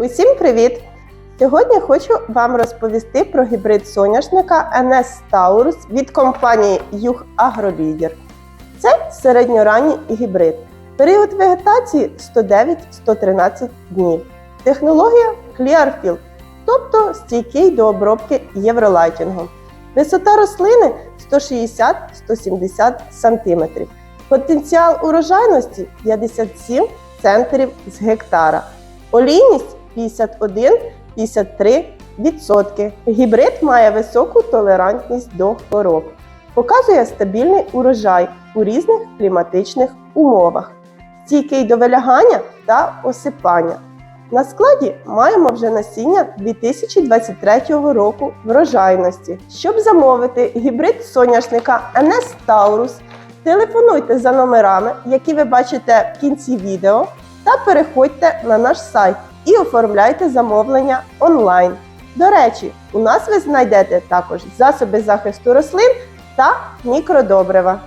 Усім привіт! Сьогодні хочу вам розповісти про гібрид соняшника NS Taurus від компанії Юг Агролідер. Це середньоранній гібрид. Період вегетації 109-113 днів. Технологія Clearfield, тобто стійкий до обробки євролайтінгом. Висота рослини 160-170 см. Потенціал урожайності 57 центрів з гектара. Олійність 51-53%. Гібрид має високу толерантність до хвороб. Показує стабільний урожай у різних кліматичних умовах, стійкий до вилягання та осипання. На складі маємо вже насіння 2023 року врожайності. Щоб замовити гібрид соняшника NS Taurus, телефонуйте за номерами, які ви бачите в кінці відео, та переходьте на наш сайт і оформляйте замовлення онлайн. До речі, у нас ви знайдете також засоби захисту рослин та мікродобрива.